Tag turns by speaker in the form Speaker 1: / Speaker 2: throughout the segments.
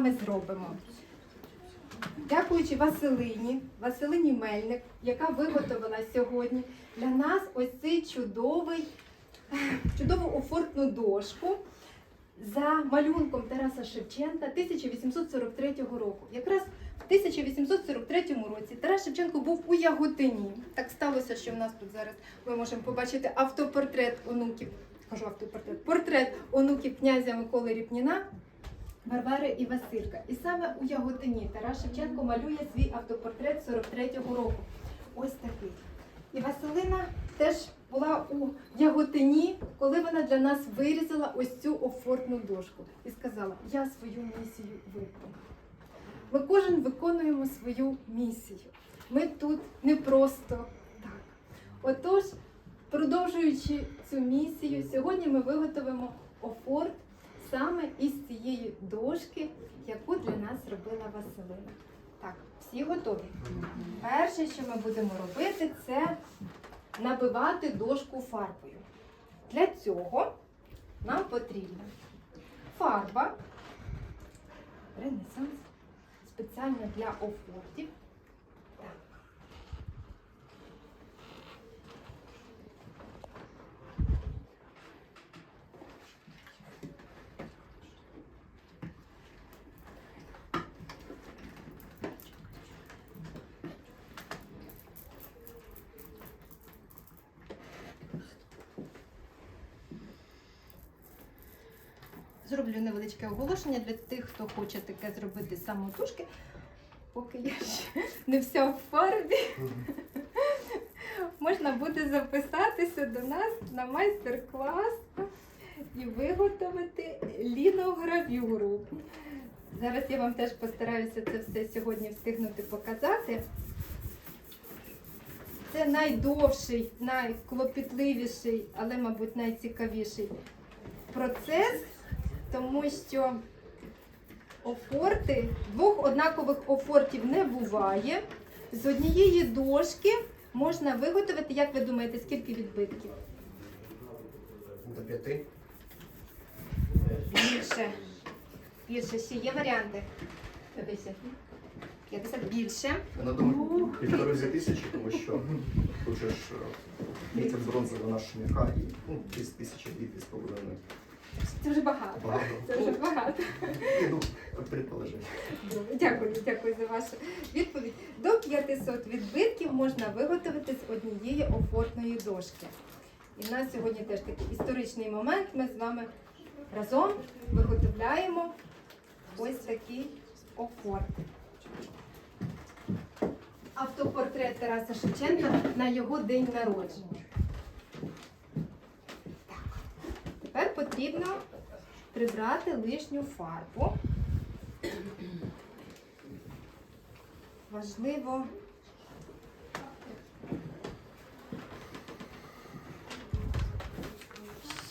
Speaker 1: ми зробимо. Дякуючи Василині, Василині Мельник, яка виготовила сьогодні для нас ось цей чудовий, чудову офортну дошку за малюнком Тараса Шевченка 1843 року. Якраз в 1843 році Тарас Шевченко був у Яготині. Так сталося, що в нас тут зараз ми можемо побачити автопортрет онуків. Кажу автопортрет, портрет онуків князя Миколи Ріпніна. Варвари і Василька. І саме у Яготині Тарас Шевченко малює свій автопортрет 43-го року. Ось такий. І Василина теж була у Яготині, коли вона для нас вирізала ось цю офортну дошку і сказала: Я свою місію виконую. Ми кожен виконуємо свою місію. Ми тут не просто так. Отож, продовжуючи цю місію, сьогодні ми виготовимо офорт саме із цієї дошки, яку для нас робила Василина. Так, всі готові. Перше, що ми будемо робити, це набивати дошку фарбою. Для цього нам потрібна фарба Ренесанс спеціально для офортів. Зроблю невеличке оголошення для тих, хто хоче таке зробити самотужки. Поки я ще не вся в фарбі, можна буде записатися до нас на майстер-клас і виготовити ліногравюру. Зараз я вам теж постараюся це все сьогодні встигнути показати. Це найдовший, найклопітливіший, але, мабуть, найцікавіший процес, тому що офорти, двох однакових офортів не буває. З однієї дошки можна виготовити, як ви думаєте, скільки відбитків?
Speaker 2: До п'яти.
Speaker 1: Більше. Більше ще є варіанти. 50. 50 більше.
Speaker 2: Я думаю, півтори дві тисячі, тому що ж е, місяць бронзи м'яка і ну, тисячі дві з половиною.
Speaker 1: Це вже багато.
Speaker 2: Багато.
Speaker 1: Це вже багато.
Speaker 2: Ну, предположити.
Speaker 1: Дякую, дякую за вашу відповідь. До 500 відбитків можна виготовити з однієї офортної дошки. І в нас сьогодні теж такий історичний момент. Ми з вами разом виготовляємо ось такий офорт. Автопортрет Тараса Шевченка на його день народження. Так. Тепер потрібно прибрати лишню фарбу. Важливо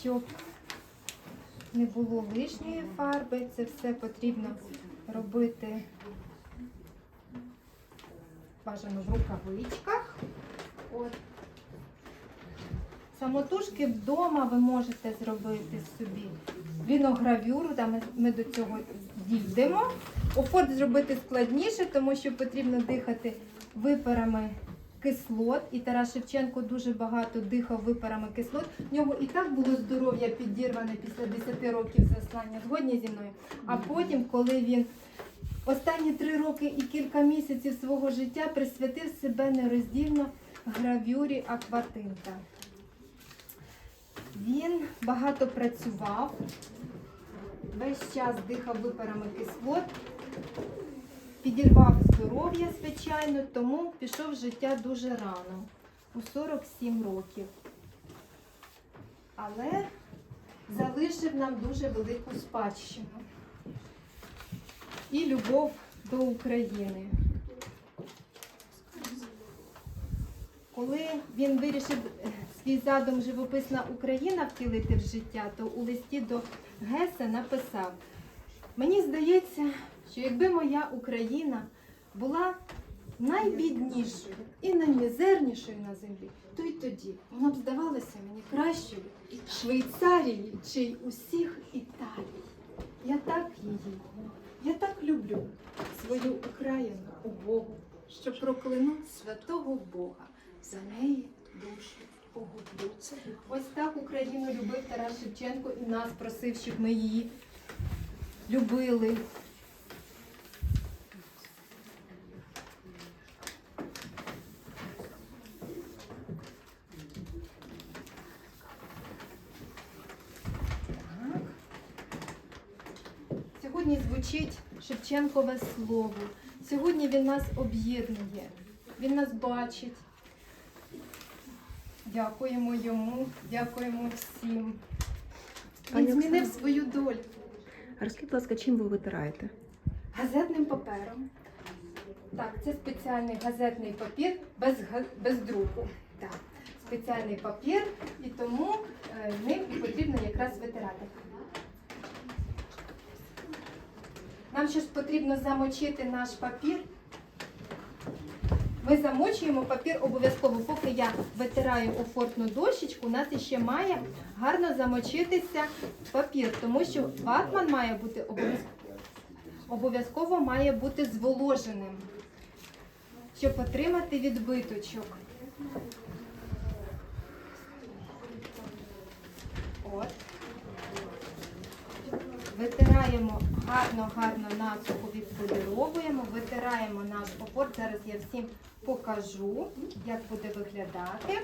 Speaker 1: щоб не було лишньої фарби, це все потрібно робити бажано в рукавичках. От. Самотужки вдома ви можете зробити собі віногравюру, там ми- до цього дійдемо. Офорт зробити складніше, тому що потрібно дихати випарами кислот. І Тарас Шевченко дуже багато дихав випарами кислот. В нього і так було здоров'я підірване після 10 років заслання. Згодні зі мною. А потім, коли він останні три роки і кілька місяців свого життя присвятив себе нероздільно гравюрі акватинта. Він багато працював, весь час дихав випарами кислот, підірвав здоров'я, звичайно, тому пішов з життя дуже рано, у 47 років. Але залишив нам дуже велику спадщину і любов до України. Коли він вирішив е, свій задум живописна Україна втілити в життя, то у листі до Геса написав: Мені здається, що якби моя Україна була найбіднішою і наймізернішою на землі, то й тоді вона б здавалася мені кращою Швейцарії чи й усіх Італій. Я так її Я так люблю свою Україну убогу, що прокляну святого Бога за неї душу погублю. Ось так Україну любив Тарас Шевченко і нас просив, щоб ми її любили. Сьогодні звучить Шевченкове слово. Сьогодні він нас об'єднує, він нас бачить. Дякуємо йому, дякуємо всім.
Speaker 3: Пані
Speaker 1: Він змінив
Speaker 3: Оксано.
Speaker 1: свою долю
Speaker 3: Розкажіть, будь ласка, чим ви витираєте?
Speaker 1: газетним папером. Так, це спеціальний газетний папір без, га- без друку. Так, спеціальний папір, і тому е, ним і потрібно якраз витирати. Нам ще ж потрібно замочити наш папір. Ми замочуємо папір обов'язково, поки я витираю офортну дощечку, у нас іще має гарно замочитися папір, тому що ватман має бути обов'язково обов'язково має бути зволоженим, щоб отримати відбиточок. От. Витираємо гарно-гарно насухо відполіровуємо, опор. Зараз я всім покажу, як буде виглядати.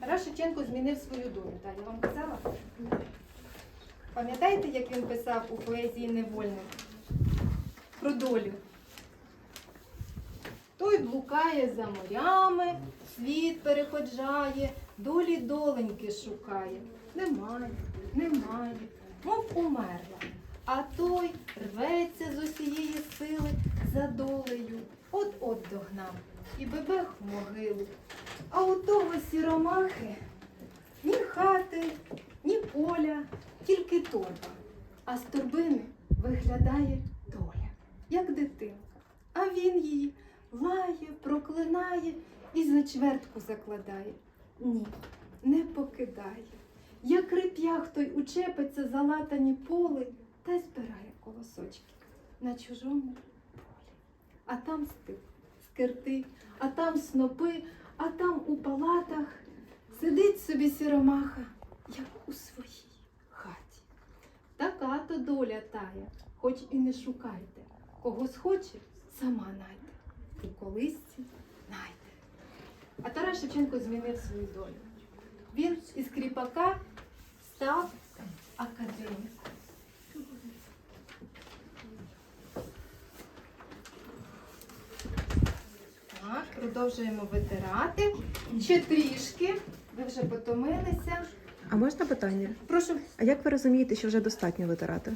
Speaker 1: Тарас змінив свою долю. Так, я вам казала? Пам'ятаєте, як він писав у поезії Невольник? Про долю. Той блукає за морями, світ переходжає, долі доленьки шукає. Немає, немає, мов умерла. А той рветься з усієї сили за долею, от-от догнав і бебех в могилу. А у того сіромахи ні хати, ні поля, тільки торба. А з торбини виглядає доля, як дитинка. А він її лає, проклинає і за чвертку закладає. Ні, не покидає. Як реп'ях той учепиться за латані поли та збирає колосочки на чужому полі. А там степ, скирти, а там снопи, а там у палатах сидить собі сіромаха, як у своїй хаті. Така то доля тая, хоч і не шукайте. Кого схоче, сама найде. У колисці найде. А Тарас Шевченко змінив свою долю. Він із кріпака став академіком. Так, продовжуємо витирати. Ще трішки. Ви вже потомилися.
Speaker 3: А можна питання?
Speaker 1: Прошу,
Speaker 3: А як ви розумієте, що вже достатньо витирати?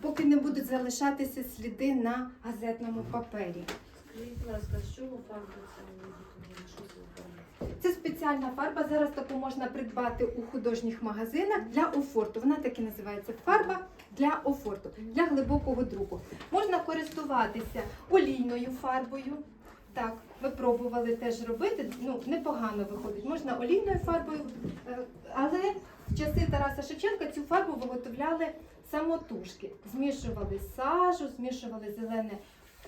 Speaker 1: поки не будуть залишатися сліди на газетному папері.
Speaker 4: Скажіть, будь ласка, з чого фарба ця виготовлена? Що це за фарба?
Speaker 1: Спеціальна фарба. Зараз таку можна придбати у художніх магазинах для офорту. Вона так і називається фарба для офорту, для глибокого друку. Можна користуватися олійною фарбою. Так, ми пробували теж робити. Ну, непогано виходить. Можна олійною фарбою, е, але в часи Тараса Шевченка цю фарбу виготовляли самотужки. Змішували сажу, змішували зелене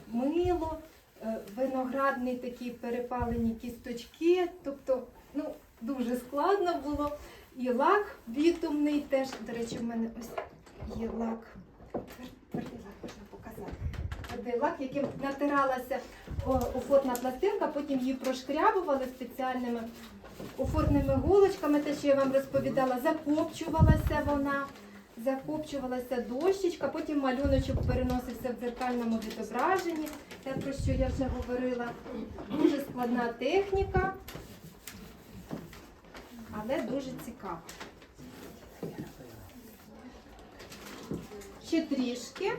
Speaker 1: мило, е, виноградні такі перепалені кісточки. Тобто, ну, дуже складно було. І лак бітумний теж. До речі, в мене ось є лак. Твер- Твердий лак можна показати. Твердий лак, яким натиралася офортна пластинка, потім її прошкрябували спеціальними офортними голочками, те, що я вам розповідала, закопчувалася вона. Закопчувалася дощечка, потім малюночок переносився в дзеркальному відображенні, те, про що я вже говорила. Дуже складна техніка, але дуже цікава. Ще трішки.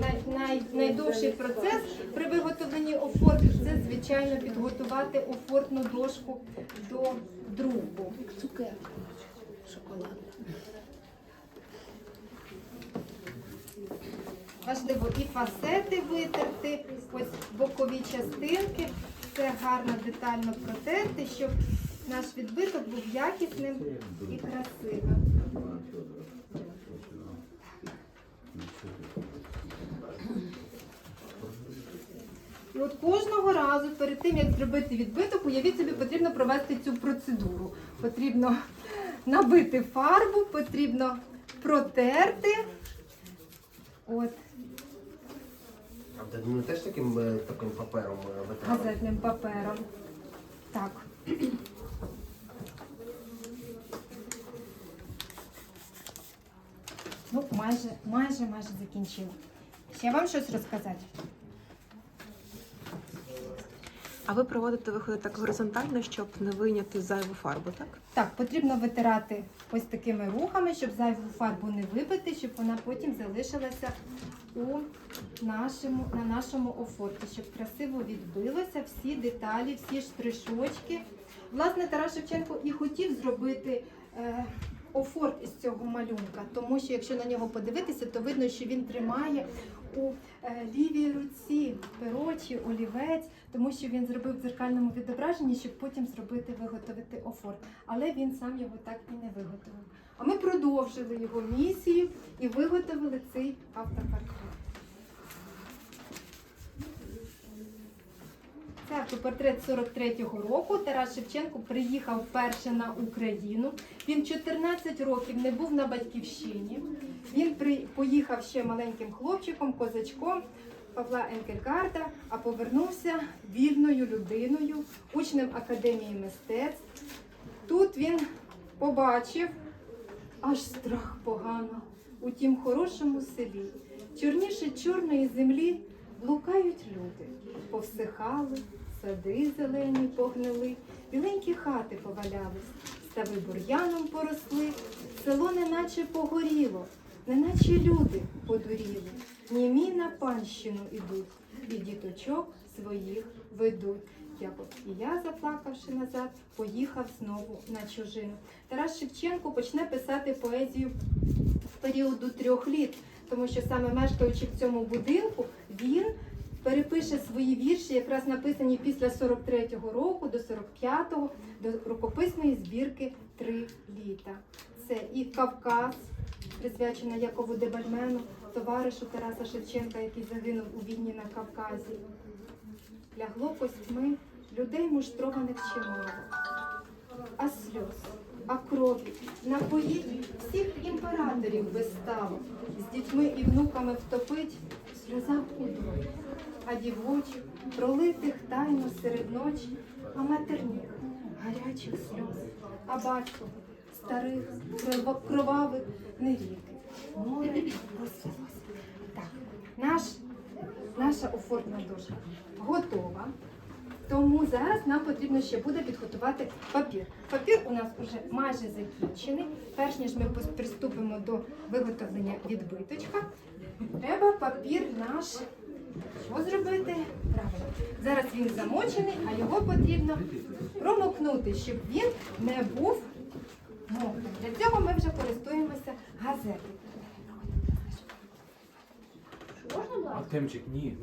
Speaker 1: Най, най, найдовший процес при виготовленні офорту це, звичайно, підготувати офортну дошку до друку.
Speaker 4: Цукерка. Шоколад.
Speaker 1: Важливо і фасети витерти, ось бокові частинки, все гарно детально протерти, щоб наш відбиток був якісним і красивим. І от кожного разу перед тим, як зробити відбиток, уявіть собі, потрібно провести цю процедуру. Потрібно набити фарбу, потрібно протерти. От,
Speaker 5: А ну теж таким е, таким папером е, витрали?
Speaker 1: газетним папером. Так. Ну, майже, майже, майже закінчила. Ще вам щось розказати?
Speaker 3: А ви проводите виходить так горизонтально, щоб не вийняти зайву фарбу, так?
Speaker 1: Так, потрібно витирати ось такими рухами, щоб зайву фарбу не вибити, щоб вона потім залишилася у нашому, на нашому офорті, щоб красиво відбилося всі деталі, всі штришочки. Власне, Тарас Шевченко і хотів зробити е, офорт із цього малюнка, тому що якщо на нього подивитися, то видно, що він тримає у е, лівій руці перо чи олівець, тому що він зробив в дзеркальному відображенні, щоб потім зробити виготовити офорт. Але він сам його так і не виготовив. А ми продовжили його місію і виготовили цей автопортрет. Це автопортрет 43-го року. Тарас Шевченко приїхав вперше на Україну. Він 14 років не був на батьківщині. Він при... поїхав ще маленьким хлопчиком, козачком Павла Енкелькарта, а повернувся вільною людиною, учнем Академії мистецтв. Тут він побачив аж страх погано у тім хорошому селі. Чорніше чорної землі блукають люди, повсихали, сади зелені погнили, біленькі хати повалялись, стави бур'яном поросли, село неначе погоріло, неначе люди подуріли, німі на панщину ідуть, і діточок своїх ведуть. І я, заплакавши назад, поїхав знову на чужину. Тарас Шевченко почне писати поезію в періоду трьох літ, тому що саме мешкаючи в цьому будинку, він перепише свої вірші, якраз написані після 43-го року до 45-го, до рукописної збірки Три літа. Це і Кавказ, присвячена Якову Дебальмену, товаришу Тараса Шевченка, який загинув у війні на Кавказі. Лягло костьми людей муштрованих чимало, а сльоз, а крові, напоїть всіх імператорів виставу, з дітьми і внуками втопить в сльозах удвоє, а дівочих, пролитих тайно серед ночі, а матерніх, гарячих сльоз, а батько старих, кровавих не ріки. Море розлилось. Так, наш, наша офортна дошка готова. Тому зараз нам потрібно ще буде підготувати папір. Папір у нас вже майже закінчений. Перш ніж ми приступимо до виготовлення відбиточка, треба папір наш що зробити? Правильно. Зараз він замочений, а його потрібно промокнути, щоб він не був мокрим. Для цього ми вже користуємося газетою.
Speaker 6: Артемчик, ні.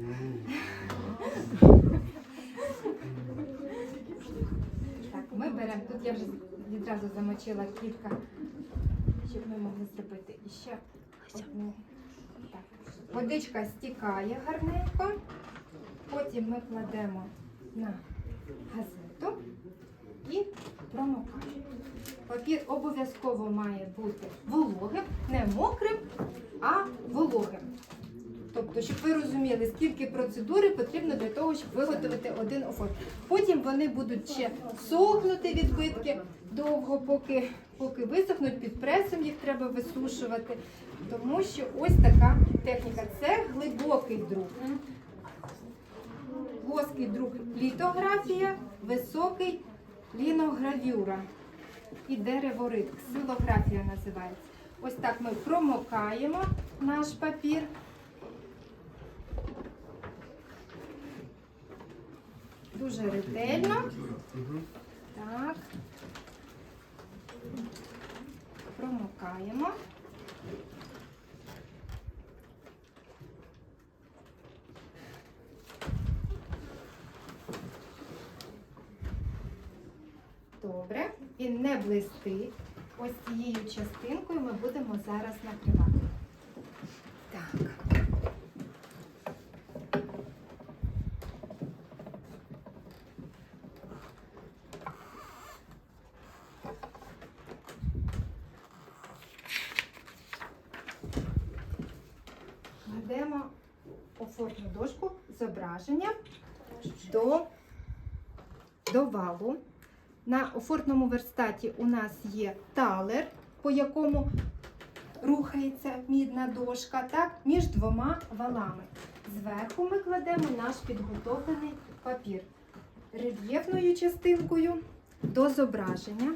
Speaker 1: Так, ми беремо, тут я вже відразу замочила кілька, щоб ми могли зробити іще одну. Водичка стікає гарненько, потім ми кладемо на газету і промокаємо. Папір обов'язково має бути вологим, не мокрим, а вологим. Тобто, щоб ви розуміли, скільки процедури потрібно для того, щоб виготовити один офорт. Потім вони будуть ще сохнути відбитки довго, поки, поки висохнуть під пресом, їх треба висушувати. Тому що ось така техніка. Це глибокий друк. Плоский друк літографія, високий ліногравюра і дереворит, ксилографія називається. Ось так ми промокаємо наш папір. Дуже ретельно. Так. Промокаємо. Добре. листи. Ось цією частинкою ми будемо зараз накривати. Так. Кладемо офортну дошку зображення до, до валу. На офортному верстаті у нас є талер, по якому рухається мідна дошка, так, між двома валами. Зверху ми кладемо наш підготовлений папір рельєфною частинкою до зображення.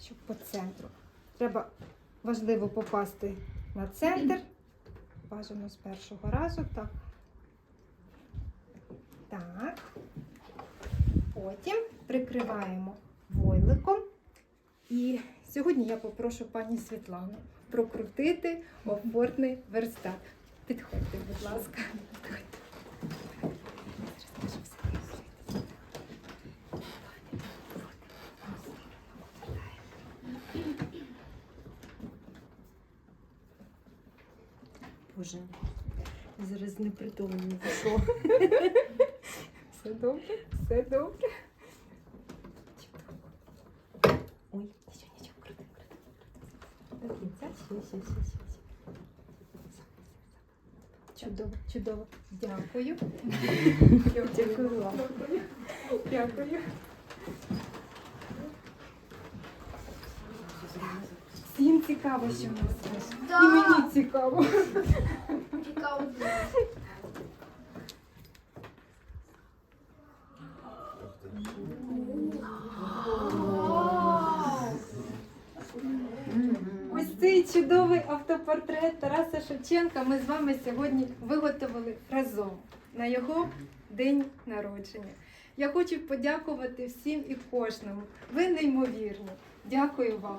Speaker 1: Щоб по центру. Треба важливо попасти на центр. Бажано з першого разу. Так. Так. Потім прикриваємо войликом. І сьогодні я попрошу пані Світлану прокрутити опорний верстат. Підходьте, будь ласка.
Speaker 4: Боже, я зараз не притомлю що.
Speaker 1: Все добре, все добре.
Speaker 4: Ой.
Speaker 1: Нічого, нічого, крути, крути. До кінця. Чудово, чудово. Дякую.
Speaker 4: Дякую вам.
Speaker 1: Дякую. Дякую. Всім цікаво, що в нас. І мені цікаво. Ось цей чудовий автопортрет Тараса Шевченка ми з вами сьогодні виготовили разом на його день народження. Я хочу подякувати всім і кожному. Ви неймовірні. Дякую вам.